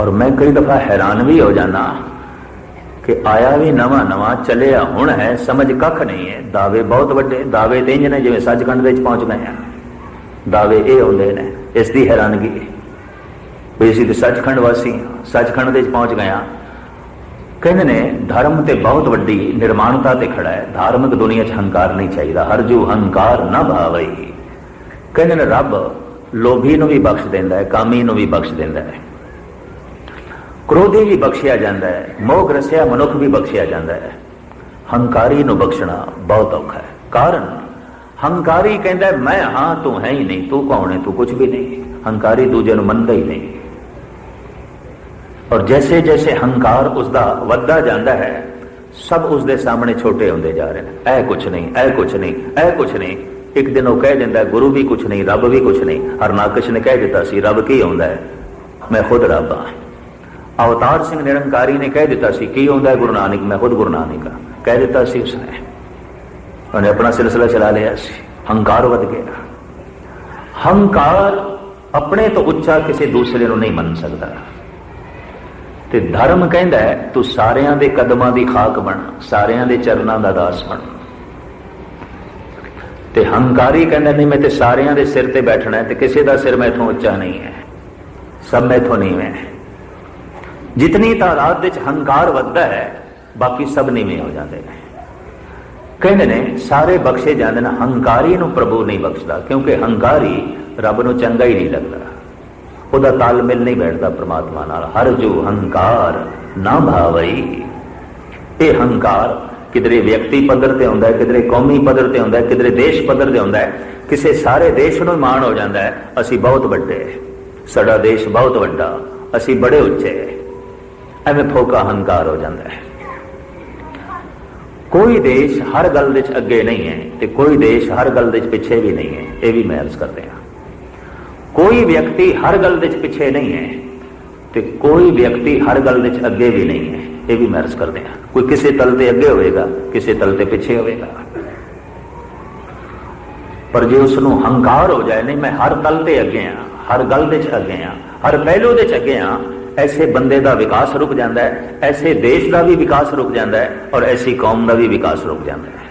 ਔਰ ਮੈਂ ਕਈ ਦਫਾ ਹੈਰਾਨ ਵੀ ਹੋ ਜਾਣਾ ਕਿ ਆਇਆ ਵੀ ਨਵਾਂ ਨਵਾਂ ਚੱਲਿਆ ਹੁਣ ਹੈ, ਸਮਝ ਕੱਖ ਨਹੀਂ ਹੈ। ਦਾਅਵੇ ਬਹੁਤ ਵੱਡੇ, ਦਾਅਵੇ ਤੇ ਇੰਜ ਨੇ ਜਿਵੇਂ ਸੱਚਖੰਡ ਦੇ ਵਿੱਚ ਪਹੁੰਚ ਗਏ ਆ ਦਾਅਵੇ ਇਹ ਹੁੰਦੇ ਨੇ, ਇਸ ਦੀ ਹੈਰਾਨਗੀ। ਵੀ ਅਸੀਂ ਤੇ ਸੱਚਖੰਡ ਵਾਸੀ ਸੱਚਖੰਡ ਦੇ ਵਿੱਚ ਪਹੁੰਚ ਗਏ ਹਾਂ। ਕਹਿੰਦੇ ਨੇ, ਧਰਮ ਤੇ ਬਹੁਤ ਵੱਡੀ ਨਿਰਮਾਣਤਾ ਤੇ ਖੜਾ ਹੈ। ਧਾਰਮਿਕ ਦੁਨੀਆ 'ਚ ਹੰਕਾਰ ਨਹੀਂ ਚਾਹੀਦਾ, ਹਰ ਜੂ ਹੰਕਾਰ ਨਾ ਭਾਵਈ ਕਹਿੰਦੇ ਨੇ, ਰੱਬ ਲੋਭੀ ਨੂੰ ਵੀ ਬਖਸ਼ ਦਿੰਦਾ ਹੈ, ਕਾਮੀ ਨੂੰ ਵੀ ਬਖਸ਼ ਦਿੰਦਾ ਹੈ। ਕ੍ਰੋਧੀ ਵੀ ਬਖਸ਼ਿਆ ਜਾਂਦਾ ਹੈ, ਮੋਹ ਗ੍ਰਸਿਆ ਮਨੁੱਖ ਵੀ ਬਖਸ਼ਿਆ ਜਾਂਦਾ ਹੈ। ਹੰਕਾਰੀ ਨੂੰ ਬਖਸ਼ਣਾ ਬਹੁਤ ਔਖਾ ਹੈ। ਕਾਰਨ? ਹੰਕਾਰੀ ਕਹਿੰਦਾ ਮੈਂ ਹਾਂ, ਤੂੰ ਹੈ ਹੀ ਨਹੀਂ, ਤੂੰ ਕੌਣ ਹੈ, ਤੂੰ ਕੁਝ ਵੀ ਨਹੀਂ। ਹੰਕਾਰੀ ਦੂਜੇ ਨੂੰ ਮੰਨਦਾ ਹੀ ਨਹੀਂ। ਔਰ ਜੈਸੇ ਜੈਸੇ ਹੰਕਾਰ ਉਸ ਦਾ ਵੱਧਦਾ ਜਾਂਦਾ ਹੈ, ਸਭ ਉਸ ਦੇ ਸਾਹਮਣੇ ਛੋਟੇ ਹੁੰਦੇ ਜਾ ਰਹੇ ਨੇ। ਇਹ ਕੁਛ ਨਹੀਂ ਇਹ ਕੁਛ ਨਹੀਂ ਇਹ ਕੁਛ ਨਹੀਂ। ਇੱਕ ਦਿਨ ਉਹ ਕਹਿ ਦਿੰਦਾ, ਗੁਰੂ ਵੀ ਕੁਛ ਨਹੀਂ, ਰੱਬ ਵੀ ਕੁਛ ਨਹੀਂ। ਹਰਨਾਕਸ਼ ਨੇ ਕਹਿ ਦਿੱਤਾ ਸੀ, ਰੱਬ ਕੀ ਹੁੰਦਾ ਹੈ? ਮੈਂ ਖੁਦ ਰੱਬ ਹਾਂ। ਅਵਤਾਰ ਸਿੰਘ ਨਿਰੰਕਾਰੀ ਨੇ ਕਹਿ ਦਿੱਤਾ ਸੀ, ਕੀ ਹੁੰਦਾ ਗੁਰੂ ਨਾਨਕ? ਮੈਂ ਖੁਦ ਗੁਰੂ ਨਾਨਕ ਹਾਂ। ਕਹਿ ਦਿੱਤਾ ਸੀ ਉਸਨੇ। ਉਹਨੇ ਆਪਣਾ ਸਿਲਸਿਲਾ ਚਲਾ ਲਿਆ ਸੀ। ਹੰਕਾਰ ਵੱਧ ਗਿਆ। ਹੰਕਾਰ ਆਪਣੇ ਤੋਂ ਉੱਚਾ ਕਿਸੇ ਦੂਸਰੇ ਨੂੰ ਨਹੀਂ ਮੰਨ ਸਕਦਾ। ਤੇ ਧਰਮ ਕਹਿੰਦਾ ਤੂੰ ਸਾਰਿਆਂ ਦੇ ਕਦਮਾਂ ਦੀ ਖਾਕ ਬਣ, ਸਾਰਿਆਂ ਦੇ ਚਰਨਾਂ ਦਾ ਦਾਸ ਬਣ। ਤੇ ਹੰਕਾਰੀ ਕਹਿੰਦਾ, ਨਹੀਂ, ਮੈਂ ਤੇ ਸਾਰਿਆਂ ਦੇ ਸਿਰ ਤੇ ਬੈਠਣਾ ਤੇ ਕਿਸੇ ਦਾ ਸਿਰ ਮੈਥੋਂ ਉੱਚਾ ਨਹੀਂ ਹੈ। ਸਭ ਮੈਥੋਂ ਨਹੀਂ ਹੈ। ਜਿਤਨੀ ਤਾਦਾਦ ਵਿੱਚ ਹੰਕਾਰ ਵੱਧਦਾ ਹੈ, ਬਾਕੀ ਸਭ ਨੀਵੇਂ ਹੋ ਜਾਂਦੇ ਨੇ। ਕਹਿੰਦੇ ਨੇ, ਸਾਰੇ ਬਖਸ਼ੇ ਜਾਂਦੇ ਨੇ, ਹੰਕਾਰੀ ਨੂੰ ਪ੍ਰਭੂ ਨਹੀਂ ਬਖਸ਼ਦਾ, ਕਿਉਂਕਿ ਹੰਕਾਰੀ ਰੱਬ ਨੂੰ ਚੰਗਾ ਹੀ ਨਹੀਂ ਲੱਗਦਾ। ਉਹਦਾ ਤਾਲਮੇਲ ਨਹੀਂ ਬੈਠਦਾ ਪ੍ਰਮਾਤਮਾ ਨਾਲ। ਹਰ ਜੋ ਹੰਕਾਰ ਨਾ ਭਾਵਈ, ਇਹ ਹੰਕਾਰ ਕਿਧਰੇ ਵਿਅਕਤੀ ਪੱਧਰ ਤੇ ਹੁੰਦਾ ਹੈ, ਕਿਧਰੇ ਕੌਮੀ ਪੱਧਰ ਤੇ ਹੁੰਦਾ ਹੈ, ਕਿਧਰੇ ਦੇਸ਼ ਪੱਧਰ ਤੇ ਹੁੰਦਾ ਹੈ। ਕਿਸੇ ਸਾਰੇ ਦੇਸ਼ ਨੂੰ ਮਾਣ ਹੋ ਜਾਂਦਾ ਹੈ, ਅਸੀਂ ਬਹੁਤ ਵੱਡੇ ਸਾਡਾ ਦੇਸ਼ ਬਹੁਤ ਵੱਡਾ, ਅਸੀਂ ਬੜੇ ਉੱਚੇ ਐਵੇਂ ਫੋਕਾ ਹੰਕਾਰ ਹੋ ਜਾਂਦਾ ਹੈ। ਕੋਈ ਦੇਸ਼ ਹਰ ਗੱਲ ਵਿੱਚ ਅੱਗੇ ਨਹੀਂ ਹੈ ਤੇ ਕੋਈ ਦੇਸ਼ ਹਰ ਗੱਲ ਵਿੱਚ ਪਿੱਛੇ ਵੀ ਨਹੀਂ ਹੈ, ਇਹ ਵੀ ਮੈਂ ਅਰਜ਼ ਕਰਦੇ ਹਾਂ। ਕੋਈ ਵਿਅਕਤੀ ਹਰ ਗੱਲ ਵਿੱਚ ਪਿੱਛੇ ਨਹੀਂ ਹੈ ਤੇ ਕੋਈ ਵਿਅਕਤੀ ਹਰ ਗੱਲ ਵਿੱਚ ਅੱਗੇ ਵੀ ਨਹੀਂ ਹੈ, ਇਹ ਵੀ ਮੈਂ ਅਰਜ਼ ਕਰਦੇ ਹਾਂ। ਕੋਈ ਕਿਸੇ ਤਲ ਤੇ ਅੱਗੇ ਹੋਵੇਗਾ, ਕਿਸੇ ਤਲ ਤੇ ਪਿੱਛੇ ਹੋਵੇਗਾ। ਪਰ ਜੇ ਉਸ ਨੂੰ ਹੰਕਾਰ ਹੋ ਜਾਏ, ਨਹੀਂ, ਮੈਂ ਹਰ ਤਲ ਤੇ ਅੱਗੇ ਆ ਹਰ ਗੱਲ ਵਿੱਚ ਅੱਗੇ ਆ ਹਰ ਪਹਿਲੂ ਵਿੱਚ ਅੱਗੇ ਆ ਐਸੇ ਬੰਦੇ ਦਾ ਵਿਕਾਸ ਰੁਕ ਜਾਂਦਾ ਹੈ, ਐਸੇ ਦੇਸ਼ ਦਾ ਵੀ ਵਿਕਾਸ ਰੁਕ ਜਾਂਦਾ ਹੈ ਔਰ ਐਸੀ ਕੌਮ ਦਾ ਵੀ ਵਿਕਾਸ ਰੁਕ ਜਾਂਦਾ ਹੈ।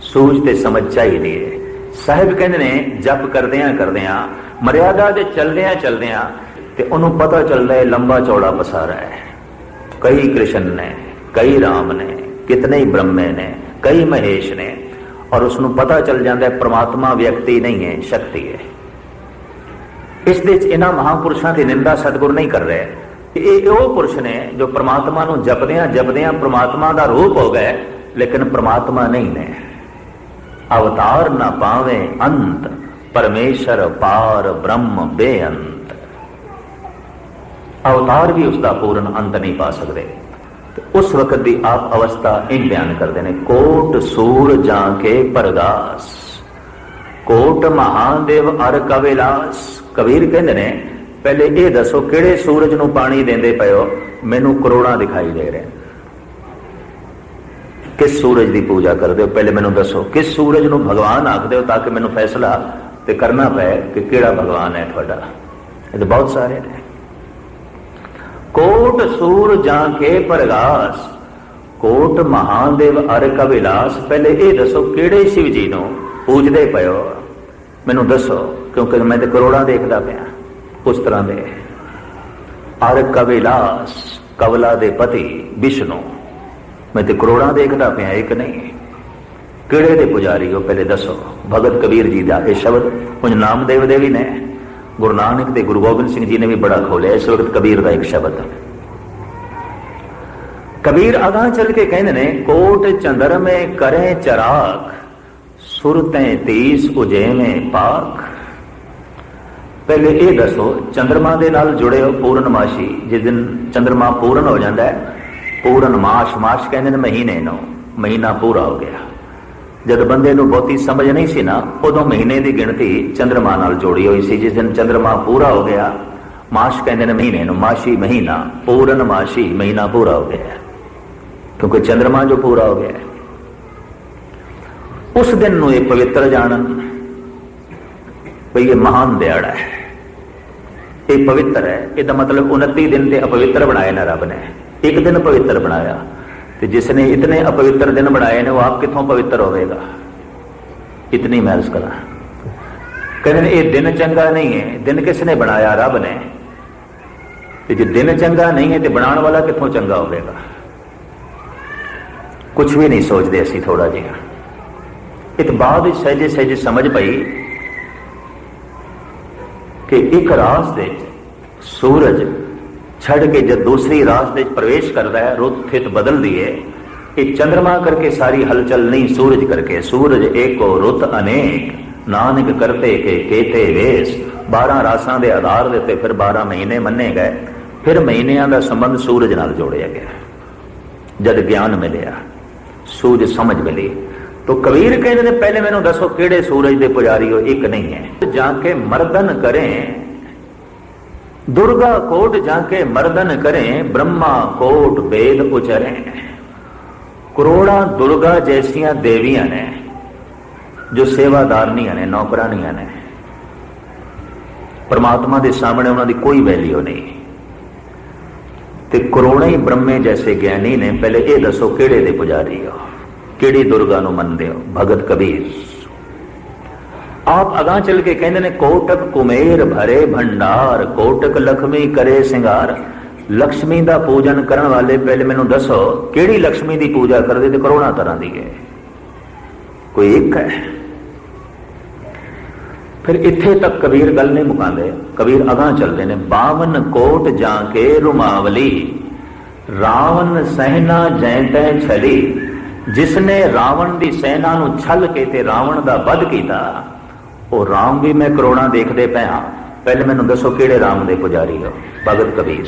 ਸੂਝ ਤੇ ਸਮਝ ਚਾਹੀਦੀ ਹੈ। ਸਾਹਿਬ ਕਹਿੰਦੇ ਨੇ, ਜਪ ਕਰਦਿਆਂ ਕਰਦਿਆਂ, ਮਰਿਆਦਾ ਦੇ ਚਲਦਿਆਂ ਚੱਲਦਿਆਂ ਤੇ ਉਹਨੂੰ ਪਤਾ ਚੱਲਦਾ ਹੈ ਲੰਬਾ ਚੌੜਾ ਪਸਾਰਾ ਹੈ। ਕਈ ਕ੍ਰਿਸ਼ਨ ਨੇ, ਕਈ ਰਾਮ ਨੇ, ਕਿਤਨੇ ਹੀ ਬ੍ਰਹਮੇ ਨੇ, ਕਈ ਮਹੇਸ਼ ਨੇ ਔਰ ਉਸ ਨੂੰ ਪਤਾ ਚੱਲ ਜਾਂਦਾ ਹੈ ਪ੍ਰਮਾਤਮਾ ਵਿਅਕਤੀ ਨਹੀਂ ਹੈ, ਸ਼ਕਤੀ ਹੈ। ਇਸ ਦੇ ਵਿੱਚ ਇਹਨਾਂ ਮਹਾਪੁਰਸ਼ਾਂ ਦੀ ਨਿੰਦਾ ਸਤਿਗੁਰ ਨਹੀਂ ਕਰ ਰਿਹਾ। ਇਹ ਉਹ ਪੁਰਸ਼ ਨੇ ਜੋ ਪ੍ਰਮਾਤਮਾ ਨੂੰ ਜਪਦਿਆਂ ਜਪਦਿਆਂ ਪ੍ਰਮਾਤਮਾ ਦਾ ਰੂਪ ਹੋ ਗਏ, ਲੇਕਿਨ ਪ੍ਰਮਾਤਮਾ ਨਹੀਂ ਨੇ। ਅਵਤਾਰ ਨਾ ਪਾਵੇ ਅੰਤ, ਪਰਮੇਸ਼ਰ ਪਾਰ ਬ੍ਰਹਮ ਬੇਅੰਤ। ਅਵਤਾਰ ਵੀ ਉਸ ਦਾ ਪੂਰਨ ਅੰਤ ਨਹੀਂ ਪਾ ਸਕਦੇ। ਉਸ ਵਕਤ ਦੀ ਆਪ ਅਵਸਥਾ ਇਹ ਬਿਆਨ ਕਰਦੇ ਨੇ, ਕੋਟ ਸੂਰ ਜਾ ਕੇ ਪਰਗਾਸ ਕੋਟ ਮਹਾਦੇਵ ਅਰ ਕਵਿਲਾਸ ਕਬੀਰ ਕਹਿੰਦੇ ਨੇ, ਪਹਿਲੇ ਇਹ ਦੱਸੋ ਕਿਹੜੇ ਸੂਰਜ ਨੂੰ ਪਾਣੀ ਦਿੰਦੇ ਪਇਓ ਮੈਨੂੰ ਕਰੋੜਾਂ ਦਿਖਾਈ ਦੇ ਰਹੇ ਕਿਸ ਸੂਰਜ ਦੀ ਪੂਜਾ ਕਰਦੇ ਹੋ? ਪਹਿਲੇ ਮੈਨੂੰ ਦੱਸੋ, ਕਿਸ ਸੂਰਜ ਨੂੰ ਭਗਵਾਨ ਆਖਦੇ ਹੋ ਤਾਂ ਕਿ ਮੈਨੂੰ ਫੈਸਲਾ ਤੇ ਕਰਨਾ ਪਏ ਕਿ ਕਿਹੜਾ ਭਗਵਾਨ ਹੈ ਤੁਹਾਡਾ? ਇਹ ਤਾਂ ਬਹੁਤ ਸਾਰੇ ਨੇ। ਕੋਟ ਸੂਰ ਜਾਂ ਕੇ ਪ੍ਰਗਾਸ, ਕੋਟ ਮਹਾਦੇਵ ਅਰ ਕਵਿਲਾਸ ਪਹਿਲੇ ਇਹ ਦੱਸੋ ਕਿਹੜੇ ਸ਼ਿਵ ਜੀ ਨੂੰ ਪੂਜਦੇ ਪਇਓ ਮੈਨੂੰ ਦੱਸੋ, ਕਿਉਂਕਿ ਮੈਂ ਤੇ ਕਰੋੜਾਂ ਦੇਖਦਾ ਪਿਆ। ਉਸ ਤਰ੍ਹਾਂ ਦੇ। ਅਰ ਕਵਿਲਾਸ ਕਵਲਾ ਦੇ ਪਤੀ ਵਿਸ਼ਨੂੰ। ਮੈਂ ਤੇ ਕਰੋੜਾਂ ਦੇਖਦਾ ਪਿਆ, ਇੱਕ ਨਹੀਂ। ਕਿਹੜੇ ਦੇ ਪੁਜਾਰੀ ਹੋ ਪਹਿਲੇ ਦੱਸੋ। ਭਗਤ ਕਬੀਰ ਜੀ ਦਾ ਇਹ ਸ਼ਬਦ ਕੁਝ ਨਾਮਦੇਵ ਦੇ ਵੀ ਨੇ। ਗੁਰੂ ਨਾਨਕ ਤੇ ਗੁਰੂ ਗੋਬਿੰਦ ਸਿੰਘ ਜੀ ਨੇ ਵੀ ਬੜਾ ਖੋਲਿਆ, ਇਸ ਵਕਤ ਕਬੀਰ ਦਾ ਇੱਕ ਸ਼ਬਦ। ਕਬੀਰ ਅਗਾਹ ਚੱਲ ਕੇ ਕਹਿੰਦੇ ਨੇ, ਕੋਟ ਚੰਦਰ ਮੇ ਕਰੇ ਚਰਾਗ। ਸੁਰਤੈ ਤੀਸ ਉਜੈਵੇਂ ਪਾਕ ਪਹਿਲੇ ਇਹ ਦੱਸੋ, ਚੰਦਰਮਾ ਦੇ ਨਾਲ ਜੁੜੇ ਹੋ ਪੂਰਨਮਾਸ਼ੀ। ਜਿਸ ਦਿਨ ਚੰਦਰਮਾ ਪੂਰਨ ਹੋ ਜਾਂਦਾ ਹੈ, ਪੂਰਨਮਾਸ਼ ਮਾਸ਼ ਕਹਿੰਦੇ ਨੇ ਮਹੀਨੇ ਨੂੰ, ਮਹੀਨਾ ਪੂਰਾ ਹੋ ਗਿਆ। ਜਦ ਬੰਦੇ ਨੂੰ ਬਹੁਤੀ ਸਮਝ ਨਹੀਂ ਸੀ ਨਾ, ਉਦੋਂ ਮਹੀਨੇ ਦੀ ਗਿਣਤੀ ਚੰਦਰਮਾ ਨਾਲ ਜੋੜੀ ਹੋਈ ਸੀ। ਜਿਸ ਦਿਨ ਚੰਦਰਮਾ ਪੂਰਾ ਹੋ ਗਿਆ, ਮਾਸ਼ ਕਹਿੰਦੇ ਨੇ ਮਹੀਨੇ ਨੂੰ, ਮਾਸ਼ੀ ਮਹੀਨਾ, ਪੂਰਨਮਾਸ਼ੀ ਮਹੀਨਾ ਪੂਰਾ ਹੋ ਗਿਆ। ਕਿਉਂਕਿ ਚੰਦਰਮਾ ਜੋ ਪੂਰਾ ਹੋ ਗਿਆ ਉਸ ਦਿਨ ਨੂੰ ਇਹ ਪਵਿੱਤਰ ਜਾਣਨ ਭਈ ਇਹ ਮਹਾਨ ਦਿਹਾੜਾ ਹੈ। ਇਹ ਪਵਿੱਤਰ ਹੈ। ਇਹਦਾ ਮਤਲਬ 29 ਦਿਨ ਤੇ ਅਪਵਿੱਤਰ ਬਣਾਏ ਨਾ ਰੱਬ ਨੇ। ਇੱਕ ਦਿਨ ਪਵਿੱਤਰ ਬਣਾਇਆ। ਤੇ ਜਿਸ ਨੇ ਇਤਨੇ ਅਪਵਿੱਤਰ ਦਿਨ ਬਣਾਏ ਨੇ, ਉਹ ਆਪ ਕਿੱਥੋਂ ਪਵਿੱਤਰ ਹੋਵੇਗਾ? ਇਤਨੀ ਮੈਂ ਅਰਜ਼ ਕਰਾਂ। ਕਹਿੰਦੇ ਨੇ, ਇਹ ਦਿਨ ਚੰਗਾ ਨਹੀਂ ਹੈ। ਦਿਨ ਕਿਸ ਨੇ ਬਣਾਇਆ? ਰੱਬ ਨੇ। ਤੇ ਜੇ ਦਿਨ ਚੰਗਾ ਨਹੀਂ ਹੈ, ਤੇ ਬਣਾਉਣ ਵਾਲਾ ਕਿੱਥੋਂ ਚੰਗਾ ਹੋਵੇਗਾ? ਕੁਝ ਵੀ ਨਹੀਂ ਸੋਚਦੇ ਅਸੀਂ ਥੋੜਾ ਜਿਹਾ। ਇਹ ਬਾਅਦ ਵਿੱਚ ਸਹਿਜੇ ਸਹਿਜੇ ਸਮਝ ਪਈ ਕਿ ਇੱਕ ਰਾਸ ਦੇ ਸੂਰਜ ਛੱਡ ਕੇ ਜਦ ਦੂਸਰੀ ਰਾਸ ਦੇ ਪ੍ਰਵੇਸ਼ ਕਰਦਾ ਹੈ, ਰੁੱਤ ਥਿਤ ਬਦਲਦੀ ਹੈ, ਇਹ ਚੰ드ਰਮਾ ਕਰਕੇ ਸਾਰੀ ਹਲਚਲ ਨਹੀਂ, ਸੂਰਜ ਕਰਕੇ। ਸੂਰਜ ਏਕੋ, ਰੁੱਤ ਅਨੇਕ। ਨਾਨਕ ਕਰਤੇ ਕੇ ਕੇਤੇ ਵੇਸ। 12 ਰਾਸਾਂ ਦੇ ਆਧਾਰ ਦੇ ਉੱਤੇ ਫਿਰ 12 ਮਹੀਨੇ ਮੰਨੇ ਗਏ। ਫਿਰ ਮਹੀਨਿਆਂ ਦਾ ਸੰਬੰਧ ਸੂਰਜ ਨਾਲ ਜੋੜਿਆ ਗਿਆ। ਜਦ ਗਿਆਨ ਮਿਲਿਆ ਸੂਝ ਸਮਝ ਮਿਲੀ। ਤੋ ਕਬੀਰ ਕਹਿੰਦੇ ਨੇ, ਪਹਿਲੇ ਮੈਨੂੰ ਦੱਸੋ ਕਿਹੜੇ ਸੂਰਜ ਦੇ ਪੁਜਾਰੀ ਹੋ? ਇੱਕ ਨਹੀਂ ਹੈ। ਜਾ ਕੇ ਮਰਦਨ ਕਰੇ, ਦੁਰਗਾ ਕੋਟ ਜਾ ਕੇ ਮਰਦਨ ਕਰੇ, ਬ੍ਰਹਮਾ ਕੋਟ ਵੇਦ ਉਚਰੇ। ਕਰੋੜਾਂ ਦੁਰਗਾ ਜੈਸੀਆਂ ਦੇਵੀਆਂ ਨੇ, ਜੋ ਸੇਵਾਦਾਰਨੀਆਂ ਨੇ, ਨੌਕਰਾਨੀਆਂ ਨੇ। ਪਰਮਾਤਮਾ ਦੇ ਸਾਹਮਣੇ ਉਹਨਾਂ ਦੀ ਕੋਈ ਵੈਲਿਊ ਨਹੀਂ। ਤੇ ਕਰੋੜਾਂ ਹੀ ਬ੍ਰਹਮੇ ਜੈਸੇ ਗਿਆਨੀ ਨੇ, ਪਹਿਲੇ ਇਹ ਦੱਸੋ ਕਿਹੜੇ ਦੇ ਪੁਜਾਰੀ ਹੋ? ਕਿਹੜੀ ਦੁਰਗਾ ਨੂੰ ਮੰਨਦੇ ਹੋ? ਭਗਤ ਕਬੀਰ। ਆਪ ਅਗਾਹ ਚੱਲ ਕੇ ਕਹਿੰਦੇ ਨੇ, ਕੋਟਕ ਕੁਮੇਰ ਭਰੇ ਭੰਡਾਰ, ਕੋਟਕ ਲਖਮੀ ਕਰੇ ਸ਼ਿੰਗਾਰ। ਲక్ష్ਮੀ ਦਾ ਪੂਜਨ ਕਰਨ ਵਾਲੇ ਪਹਿਲੇ ਮੈਨੂੰ ਦੱਸੋ, ਕਿਹੜੀ ਲక్ష్ਮੀ ਦੀ ਪੂਜਾ ਕਰਦੇ ਤੇ ਕਰੋਨਾ ਤਰ੍ਹਾਂ ਦੀ ਹੈ? ਕੋਈ ਇੱਕ ਹੈ? ਫਿਰ ਇੱਥੇ ਤੱਕ ਕਬੀਰ ਗੱਲ ਨਹੀਂ ਮੁਕਾਉਂਦੇ। ਕਬੀਰ ਅਗਾਹ ਚੱਲਦੇ ਨੇ 52 ਕੋਟ ਜਾ ਕੇ ਰੁਮਾਵਲੀ, ਰਾਵਣ ਸਹਿਨਾ ਜੈਤੈ ਛੜੀ ਜਿਸ ਨੇ ਰਾਵਣ ਦੀ ਸੈਨਾ ਨੂੰ ਛਲ ਕੇ ਤੇ ਰਾਵਣ ਦਾ ਵੱਧ ਕੀਤਾ, ਉਹ ਰਾਮ ਵੀ ਮੈਂ ਕਰੋਨਾ ਦੇਖਦੇ ਪਿਆ ਪਹਿਲੇ ਮੈਨੂੰ ਦੱਸੋ ਕਿਹੜੇ ਰਾਮ ਦੇ ਪੁਜਾਰੀ ਹੋ? ਭਗਤ ਕਬੀਰ।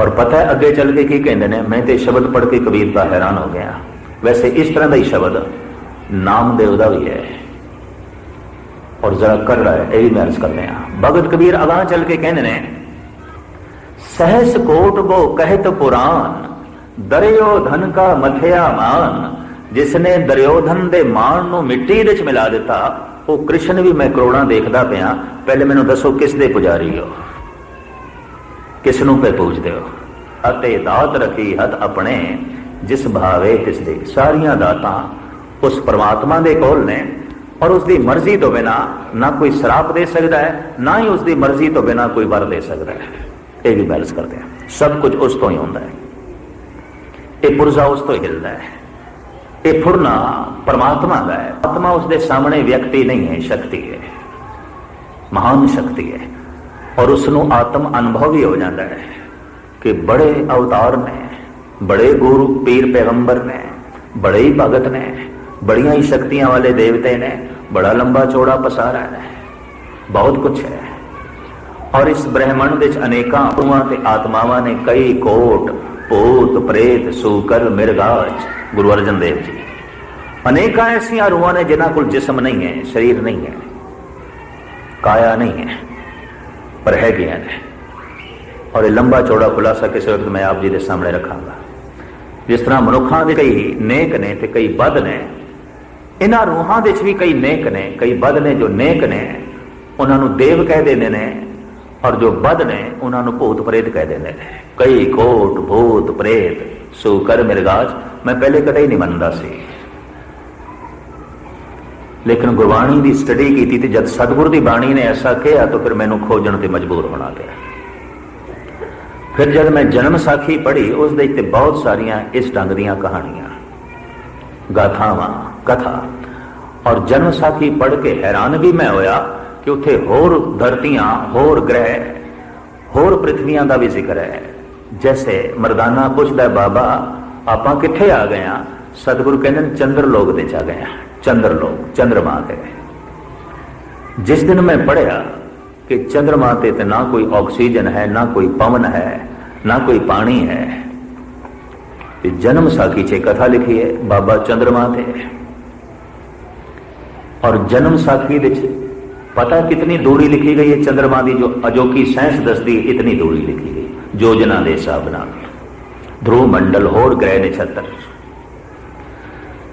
ਔਰ ਪਤਾ ਹੈ ਅੱਗੇ ਚੱਲ ਕੇ ਕੀ ਕਹਿੰਦੇ ਨੇ? ਮੈਂ ਤੇ ਸ਼ਬਦ ਪੜ੍ਹ ਕੇ ਕਬੀਰ ਦਾ ਹੈਰਾਨ ਹੋ ਗਿਆ। ਵੈਸੇ ਇਸ ਤਰ੍ਹਾਂ ਦਾ ਹੀ ਸ਼ਬਦ ਨਾਮਦੇਵ ਦਾ ਵੀ ਹੈ। ਔਰ ਜ਼ਰਾ ਕਰ ਰਿਹਾ ਹੈ ਇਹ ਵੀ ਮੈਂ ਅਰਜ਼ ਕਰਨੇ ਆ ਭਗਤ ਕਬੀਰ ਅਗਾਹ ਚੱਲ ਕੇ ਕਹਿੰਦੇ ਨੇ, ਸਹਸ ਕੋਟ ਬੋ ਕਹਿਤ ਪੁਰਾਨ ਦਰਿਓ ਧਨ ਕਾ ਮਥਿਆ ਮਾਨ ਜਿਸ ਨੇ ਦਰਿਓਧਨ ਦੇ ਮਾਣ ਨੂੰ ਮਿੱਟੀ ਵਿੱਚ ਮਿਲਾ ਦਿੱਤਾ, ਉਹ ਕ੍ਰਿਸ਼ਨ ਵੀ ਮੈਂ ਕਰੋੜਾਂ ਦੇਖਦਾ ਪਿਆ। ਪਹਿਲੇ ਮੈਨੂੰ ਦੱਸੋ, ਕਿਸ ਦੇ ਪੁਜਾਰੀ ਹੋ? ਕਿਸ ਨੂੰ ਪੇ ਪੂਜਦੇ ਹੋ? ਅਤੇ ਦਾਤ ਰਖੀ ਹੱਥ ਆਪਣੇ, ਜਿਸ ਭਾਵੇ ਤਿਸ ਦੇ। ਸਾਰੀਆਂ ਦਾਤਾਂ ਉਸ ਪ੍ਰਮਾਤਮਾ ਦੇ ਕੋਲ ਨੇ, ਔਰ ਉਸ ਦੀ ਮਰਜ਼ੀ ਤੋਂ ਬਿਨਾ ਨਾ ਕੋਈ ਸਰਾਪ ਦੇ ਸਕਦਾ ਹੈ, ਨਾ ਹੀ ਉਸ ਦੀ ਮਰਜ਼ੀ ਤੋਂ ਬਿਨਾ ਕੋਈ ਵਰ ਦੇ ਸਕਦਾ ਹੈ। ਇਹ ਵੀ ਬੈਲੈਂਸ ਕਰਦੇ ਆ ਸਭ ਕੁਝ ਉਸ ਤੋਂ ਹੀ ਹੁੰਦਾ ਹੈ। ਇਹ ਪੁਰਜ਼ਾ ਉਸ ਤੋਂ ਹਿਲਦਾ ਹੈ। ਇਹ ਫੁਰਨਾ ਪਰਮਾਤਮਾ ਦਾ ਹੈ। ਆਤਮਾ ਉਸ ਦੇ ਸਾਹਮਣੇ ਵਿਅਕਤੀ ਨਹੀਂ ਹੈ, ਸ਼ਕਤੀ ਹੈ। ਮਹਾਨ ਸ਼ਕਤੀ ਹੈ। ਔਰ ਉਸ ਨੂੰ ਆਤਮ ਅਨੁਭਵ ਹੀ ਹੋ ਜਾਂਦਾ ਹੈ ਕਿ ਬੜੇ ਅਵਤਾਰ ਨੇ, ਬੜੇ ਗੁਰੂ, ਪੀਰ ਪੈਗੰਬਰ ਨੇ, ਬੜੇ ਹੀ ਭਗਤ ਨੇ, ਬੜੀਆਂ ਹੀ ਸ਼ਕਤੀਆਂ ਵਾਲੇ ਦੇਵਤੇ ਨੇ, ਬੜਾ ਲੰਬਾ ਚੌੜਾ ਪਸਾਰਾ ਹੈ। ਬਹੁਤ ਕੁਝ ਹੈ। ਔਰ ਇਸ ਬ੍ਰਹਿਮੰਡ ਵਿੱਚ ਅਨੇਕਾਂ ਰੂਹਾਂ ਤੇ ਆਤਮਾਵਾਂ ਨੇ ਕਈ ਕੋਟ ਭੂਤ ਪ੍ਰੇਤ, ਸੂਕਰ, ਮਿਰਗਾਜ, ਗੁਰੂ ਅਰਜਨ ਦੇਵ ਜੀ। ਅਨੇਕਾਂ ਐਸੀਆਂ ਰੂਹਾਂ ਨੇ ਜਿਨ੍ਹਾਂ ਕੋਲ ਜਿਸਮ ਨਹੀਂ ਹੈ, ਸਰੀਰ ਨਹੀਂ ਹੈ, ਕਾਇਆ ਨਹੀਂ ਹੈ, ਪਰ ਹੈਗੀਆਂ ਨੇ। ਔਰ ਇਹ ਲੰਬਾ ਚੌੜਾ ਖੁਲਾਸਾ ਕਿਸੇ ਵਕਤ ਮੈਂ ਆਪ ਜੀ ਦੇ ਸਾਹਮਣੇ ਰੱਖਾਂਗਾ। ਜਿਸ ਤਰ੍ਹਾਂ ਮਨੁੱਖਾਂ ਦੇ ਕਈ ਨੇਕ ਨੇ ਤੇ ਕਈ ਬਦ ਨੇ, ਇਹਨਾਂ ਰੂਹਾਂ ਦੇ ਵਿੱਚ ਵੀ ਕਈ ਨੇਕ ਨੇ, ਕਈ ਬਦ ਨੇ ਜੋ ਨੇਕ ਨੇ, ਉਹਨਾਂ ਨੂੰ ਦੇਵ ਕਹਿ ਦਿੰਦੇ ਨੇ ਔਰ ਜੋ ਬਦ ਨੇ, ਉਹਨਾਂ ਨੂੰ ਭੂਤ ਪ੍ਰੇਤ ਕਹਿ ਦਿੰਦੇ ਨੇ। ਕਈ ਕੋਟ ਭੂਤ ਪ੍ਰੇਤ, ਸੂਕਰ ਮਿਰਗਾਜ, ਮੈਂ ਪਹਿਲੇ ਕਦੇ ਹੀ ਨਹੀਂ ਮੰਨਦਾ ਸੀ। ਲੇਕਿਨ ਗੁਰਬਾਣੀ ਦੀ ਸਟੱਡੀ ਕੀਤੀ ਤੇ ਜਦ ਸਤਿਗੁਰ ਦੀ ਬਾਣੀ ਨੇ ਐਸਾ ਕਿਹਾ, ਤਾਂ ਫਿਰ ਮੈਨੂੰ ਖੋਜਣ ਤੇ ਮਜਬੂਰ ਹੋਣਾ ਪਿਆ। ਫਿਰ ਜਦ ਮੈਂ ਜਨਮ ਸਾਖੀ ਪੜ੍ਹੀ, ਉਸ ਦੇ ਉੱਤੇ ਬਹੁਤ ਸਾਰੀਆਂ ਇਸ ਢੰਗ ਦੀਆਂ ਕਹਾਣੀਆਂ, ਗਾਥਾਵਾਂ, ਕਥਾ। ਔਰ ਜਨਮ ਸਾਖੀ ਪੜ੍ਹ ਕੇ ਹੈਰਾਨ ਵੀ ਮੈਂ ਹੋਇਆ ਕਿ ਉੱਥੇ ਹੋਰ ਧਰਤੀਆਂ, ਹੋਰ ਗ੍ਰਹਿ, ਹੋਰ ਪ੍ਰithviਆਂ ਦਾ ਵੀ ਜ਼ਿਕਰ ਹੈ। ਜੈਸੇ ਮਰਦਾਨਾ ਪੁੱਛਦਾ, ਬਾਬਾ, ਆਪਾਂ ਕਿੱਥੇ ਆ ਗਏ ਆ? ਸਤਿਗੁਰੂ ਕਹਿੰਦੇ ਚੰਦਰ ਲੋਕ ਦੇ ਚ ਆ ਗਏ ਆ। ਚੰਦਰ ਲੋਕ, ਚੰਦਰਮਾ ਤੇ ਜਿਸ ਦਿਨ ਮੈਂ ਪੜਿਆ ਕਿ ਚੰਦਰਮਾ ਤੇ ਤੇ ਨਾ ਕੋਈ ਆਕਸੀਜਨ ਹੈ, ਨਾ ਕੋਈ ਪਵਨ ਹੈ, ਨਾ ਕੋਈ ਪਾਣੀ ਹੈ, ਤੇ ਜਨਮ ਸਾਖੀ 'ਚ ਕਥਾ ਲਿਖੀ ਹੈ, ਬਾਬਾ, ਚੰਦਰਮਾ ਤੇ ਔਰ ਜਨਮ ਸਾਖੀ ਵਿੱਚ ਪਤਾ ਕਿਤਨੀ ਦੂਰੀ ਲਿਖੀ ਗਈ ਹੈ ਚੰਦਰਮਾ ਦੀ, ਜੋ ਅਜੋਕੀ ਸਾਇੰਸ ਦੱਸਦੀ ਇਤਨੀ ਦੂਰੀ ਲਿਖੀ ਗਈ ਯੋਜਨਾ ਦੇ ਹਿਸਾਬ ਨਾਲ। ਧਰੂ ਮੰਡਲ ਹੋਰ ਗ੍ਰਹਿ ਨਛੱਤਰ।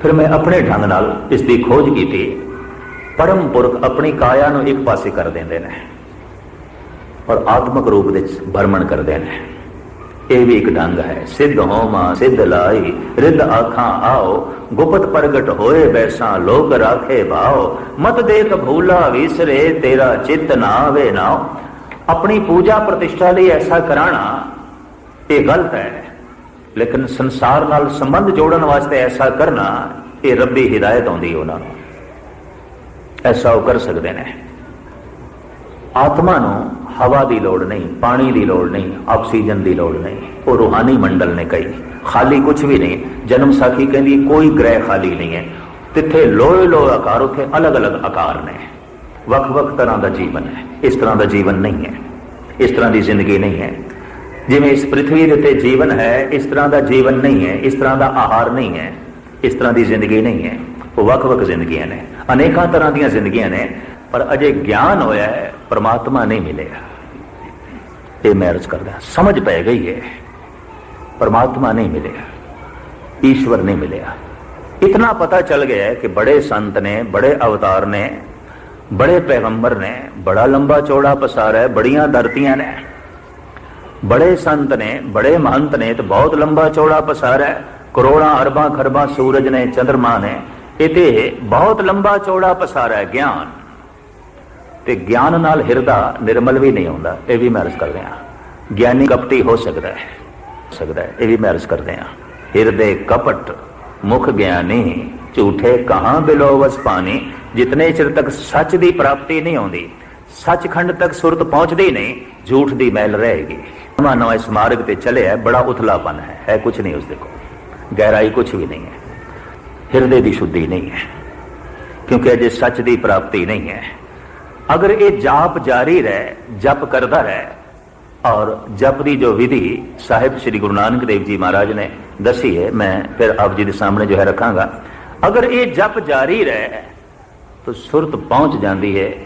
ਫਿਰ ਮੈਂ ਆਪਣੇ ਢੰਗ ਨਾਲ ਇਸ ਦੀ ਖੋਜ ਕੀਤੀ। ਪਰਮ ਪੁਰਖ ਆਪਣੀ ਕਾਇਆ ਨੂੰ ਇੱਕ ਪਾਸੇ ਕਰ ਦਿੰਦੇ ਨੇ। ਔਰ ਆਤਮਿਕ ਰੂਪ ਵਿੱਚ ਭਰਮਣ ਕਰਦੇ ਨੇ। ਇਹ ਵੀ ਇੱਕ ਢੰਗ ਹੈ। ਸਿੱਧ ਹੋਮਾ, ਸਿੱਧ ਲਾਈ, ਰਿੱਧ ਆਖਾਂ ਆਓ। ਗੁਪਤ ਪ੍ਰਗਟ ਹੋਏ ਬੈਸਾ, ਲੋਕ ਰਾਖੇ ਭਾਓ। ਮਤ ਦੇਖ ਭੂਲਾ ਵਿਸਰੇ, ਤੇਰਾ ਚਿੱਤ ਨਾ ਆਵੇ ਨਾ। ਆਪਣੀ ਪੂਜਾ ਪ੍ਰਤਿਸ਼ਠਾ ਲਈ ਐਸਾ ਕਰਾਣਾ, ਇਹ ਗਲਤ ਹੈ। ਲੇਕਿਨ ਸੰਸਾਰ ਨਾਲ ਸੰਬੰਧ ਜੋੜਨ ਵਾਸਤੇ ਐਸਾ ਕਰਨਾ, ਇਹ ਰੱਬੀ ਹਿਦਾਇਤ ਆਉਂਦੀ ਉਹਨਾਂ ਨੂੰ। ਐਸਾ ਉਹ ਕਰ ਸਕਦੇ ਨੇ। ਆਤਮਾ ਨੂੰ ਹਵਾ ਦੀ ਲੋੜ ਨਹੀਂ, ਪਾਣੀ ਦੀ ਲੋੜ ਨਹੀਂ, ਆਕਸੀਜਨ ਦੀ ਲੋੜ ਨਹੀਂ। ਉਹ ਰੂਹਾਨੀ ਮੰਡਲ ਨੇ ਕਹੀ, ਖਾਲੀ ਕੁਝ ਵੀ ਨਹੀਂ, ਜਨਮ ਸਾਖੀ ਕਹਿੰਦੀ, ਕੋਈ ਗ੍ਰਹਿ ਖਾਲੀ ਨਹੀਂ ਹੈ। ਤਿੱਥੇ ਲੋਏ ਲੋਏ ਆਕਾਰ, ਉੱਥੇ ਅਲੱਗ-ਅਲੱਗ ਆਕਾਰ ਨੇ। ਵੱਖ-ਵੱਖ ਤਰ੍ਹਾਂ ਦਾ ਜੀਵਨ ਹੈ। ਇਸ ਤਰ੍ਹਾਂ ਦਾ ਜੀਵਨ ਨਹੀਂ ਹੈ। ਇਸ ਤਰ੍ਹਾਂ ਦੀ ਜ਼ਿੰਦਗੀ ਨਹੀਂ ਹੈ। ਜਿਵੇਂ ਇਸ ਪ੍ਰithvi ਦੇ ਉੱਤੇ ਜੀਵਨ ਹੈ, ਇਸ ਤਰ੍ਹਾਂ ਦਾ ਜੀਵਨ ਨਹੀਂ ਹੈ, ਇਸ ਤਰ੍ਹਾਂ ਦਾ ਆਹਾਰ ਨਹੀਂ ਹੈ। ਇਸ ਤਰ੍ਹਾਂ ਦੀ ਜ਼ਿੰਦਗੀ ਨਹੀਂ ਹੈ। ਉਹ ਵੱਖ-ਵੱਖ ਜ਼ਿੰਦਗੀਆਂ ਨੇ। ਅਨੇਕਾਂ ਤਰ੍ਹਾਂ ਦੀਆਂ ਜ਼ਿੰਦਗੀਆਂ ਨੇ। ਪਰ ਅਜੇ ਗਿਆਨ ਹੋਇਆ ਹੈ ਪਰਮਾਤਮਾ ਨਹੀਂ ਮਿਲਿਆ ਇਹ ਮੈਂ ਅਰਜ਼ ਕਰਦਾ ਸਮਝ ਪੈ ਗਈ ਹੈ ਪਰਮਾਤਮਾ ਨਹੀਂ ਮਿਲਿਆ ਈਸ਼ਵਰ ਨਹੀਂ ਮਿਲਿਆ ਇਤਨਾ ਪਤਾ ਚੱਲ ਗਿਆ ਹੈ ਕਿ ਬੜੇ ਸੰਤ ਨੇ ਬੜੇ ਅਵਤਾਰ ਨੇ ਬੜੇ ਪੈਗੰਬਰ ਨੇ ਬੜਾ ਲੰਬਾ ਚੌੜਾ ਪਸਾਰ ਹੈ ਬੜੀਆਂ ਧਰਤੀਆਂ ਨੇ ਬੜੇ ਸੰਤ ਨੇ ਬੜੇ ਮਹੰਤ ਨੇ ਤੇ ਬਹੁਤ ਲੰਬਾ ਚੌੜਾ ਪਸਾਰ ਹੈ ਕਰੋੜਾਂ ਅਰਬਾਂ ਖਰਬਾਂ ਸੂਰਜ ਨੇ ਚੰ드ਰਮਾ ਨੇ ਇਤੇ ਬਹੁਤ ਲੰਬਾ ਚੌੜਾ ਪਸਾਰ ਹੈ ਗਿਆਨ ਤੇ ਗਿਆਨ ਨਾਲ ਹਿਰਦਾ ਨਿਰਮਲ ਵੀ ਨਹੀਂ ਹੁੰਦਾ। ਇਹ ਵੀ ਮੈਂ ਅਰਜ਼ ਕਰ ਰਿਹਾ। ਗਿਆਨੀ ਕਪਟੀ ਹੋ ਸਕਦਾ ਹੈ। ਸਕਦਾ ਹੈ। ਇਹ ਵੀ ਮੈਂ ਅਰਜ਼ ਕਰਦੇ ਹਾਂ ਹਿਰਦੇ ਕਪਟ, ਮੁਖ ਗਿਆਨੀ, ਝੂਠੇ ਕਹਾਂ ਬਿਲੋਵਸ ਪਾਣੀ, ਜਿਤਨੇ ਚਿਰ ਤੱਕ ਸੱਚ ਦੀ ਪ੍ਰਾਪਤੀ ਨਹੀਂ ਆਉਂਦੀ, ਸੱਚਖੰਡ ਤੱਕ ਸੁਰਤ ਪਹੁੰਚਦੀ ਨਹੀਂ, ਝੂਠ ਦੀ ਮਹਿਲ ਰਹੇਗੀ। ਨਵਾਂ ਨਵਾਂ ਇਸ ਮਾਰਗ ਤੇ ਚੱਲਿਆ, ਬੜਾ ਉਥਲਾਪਨ ਹੈ। ਹੈ ਕੁਝ ਨਹੀਂ ਉਸ ਦੇ ਕੋਲ। ਗਹਿਰਾਈ ਕੁਝ ਵੀ ਨਹੀਂ ਹੈ। ਹਿਰਦੇ ਦੀ ਸ਼ੁੱਧੀ ਨਹੀਂ ਹੈ। ਕਿਉਂਕਿ ਅਜੇ ਸੱਚ ਦੀ ਪ੍ਰਾਪਤੀ ਨਹੀਂ ਹੈ। ਅਗਰ ਇਹ ਜਾਪ ਜਾਰੀ ਰਹੇ, ਜਪ ਕਰਦਾ ਰਹੇ, ਔਰ ਜਪ ਦੀ ਜੋ ਵਿਧੀ ਸਾਹਿਬ ਸ੍ਰੀ ਗੁਰੂ ਨਾਨਕ ਦੇਵ ਜੀ ਮਹਾਰਾਜ ਨੇ ਦੱਸੀ ਹੈ, ਮੈਂ ਫਿਰ ਆਪ ਜੀ ਦੇ ਸਾਹਮਣੇ ਜੋ ਹੈ ਰੱਖਾਂਗਾ। ਅਗਰ ਇਹ ਜਪ ਜਾਰੀ ਰਹੇ, ਤਾਂ ਸੁਰਤ ਪਹੁੰਚ ਜਾਂਦੀ ਹੈ।